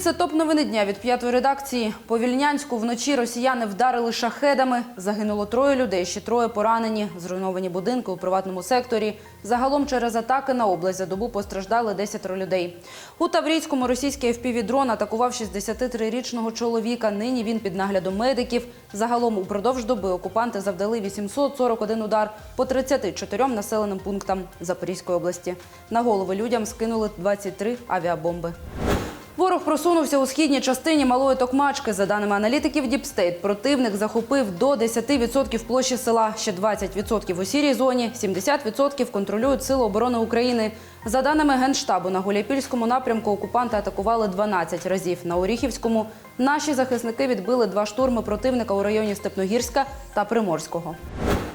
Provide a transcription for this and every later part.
це топ новини дня від п'ятої редакції. По Вільнянську вночі росіяни вдарили шахедами. Загинуло троє людей, ще троє поранені. Зруйновані будинки у приватному секторі. Загалом через атаки на область за добу постраждали 10 людей. У Таврійському російський FPV-дрон атакував 63-річного чоловіка. Нині він під наглядом медиків. Загалом упродовж доби окупанти завдали 841 удар по 34 населеним пунктам Запорізької області. На голови людям скинули 23 авіабомби. Ворог просунувся у східній частині малої Токмачки. За даними аналітиків Діпстейт, противник захопив до 10% площі села, ще 20% у сірій зоні, 70% контролюють Сили оборони України. За даними Генштабу, на Гуляйпільському напрямку окупанти атакували 12 разів. На Оріхівському наші захисники відбили два штурми противника у районі Степногірська та Приморського.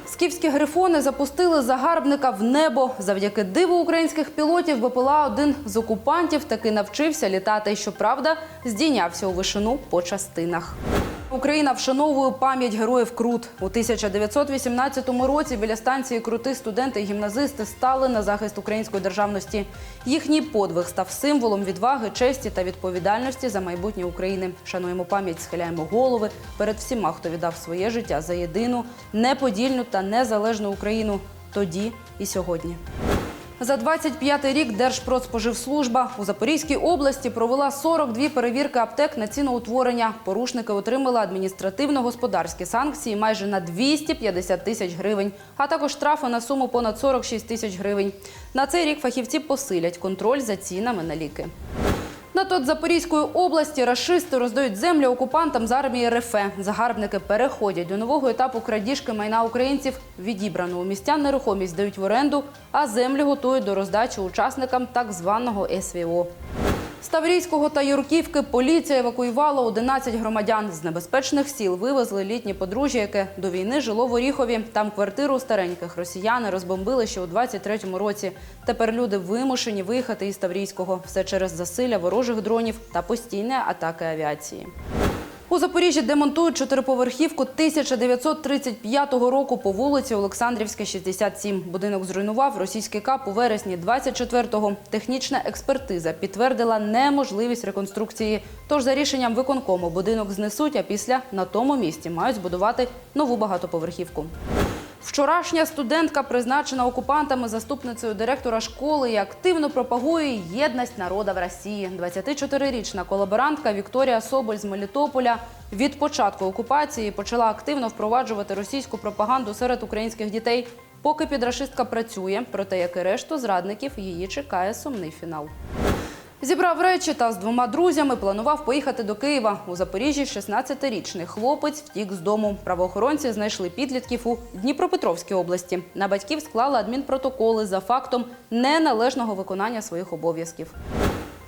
Скіфські грифони запустили загарбника в небо. Завдяки диву українських пілотів БПЛА один з окупантів таки навчився літати. Щоправда, здійнявся у вишину по частинах. Україна вшановує пам'ять героїв Крут. У 1918 році біля станції Крути студенти і гімназисти стали на захист української державності. Їхній подвиг став символом відваги, честі та відповідальності за майбутнє України. Шануємо пам'ять, схиляємо голови перед всіма, хто віддав своє життя за єдину, неподільну та незалежну Україну тоді і сьогодні. За 25 рік Держпродспоживслужба у Запорізькій області провела 42 перевірки аптек на ціноутворення. Порушники отримали адміністративно-господарські санкції майже на 250 тисяч гривень, а також штрафи на суму понад 46 тисяч гривень. На цей рік фахівці посилять контроль за цінами на ліки. На тот Запорізької області рашисти роздають землю окупантам з армії РФ. Загарбники переходять до нового етапу крадіжки майна українців. Відібрану у містян нерухомість здають в оренду, а землю готують до роздачі учасникам так званого СВО. З Таврійського та Юрківки поліція евакуювала 11 громадян. З небезпечних сіл вивезли літнє подружжя, яке до війни жило в Оріхові. Там квартиру стареньких росіяни розбомбили ще у 23-му році. Тепер люди вимушені виїхати із Таврійського. Все через засилля ворожих дронів та постійні атаки авіації. У Запоріжжі демонтують чотириповерхівку 1935 року по вулиці Олександрівська, 67. Будинок зруйнував російський кап у вересні 24-го. Технічна експертиза підтвердила неможливість реконструкції. Тож за рішенням виконкому будинок знесуть, а після на тому місці мають збудувати нову багатоповерхівку. Вчорашня студентка призначена окупантами заступницею директора школи і активно пропагує єдність народа в Росії. 24-річна колаборантка Вікторія Соболь з Мелітополя від початку окупації почала активно впроваджувати російську пропаганду серед українських дітей. Поки підрашистка працює, проте як і решту зрадників, її чекає сумний фінал. Зібрав речі та з двома друзями планував поїхати до Києва. У Запоріжжі 16-річний хлопець втік з дому. Правоохоронці знайшли підлітків у Дніпропетровській області. На батьків склали адмінпротоколи за фактом неналежного виконання своїх обов'язків.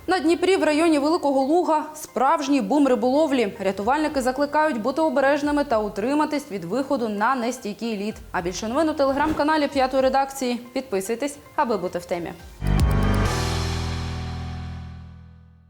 На Дніпрі в районі Великого Луга справжній бум риболовлі. Рятувальники закликають бути обережними та утриматись від виходу на нестійкий лід. А більше новин у телеграм-каналі п'ятої редакції. Підписуйтесь, аби бути в темі.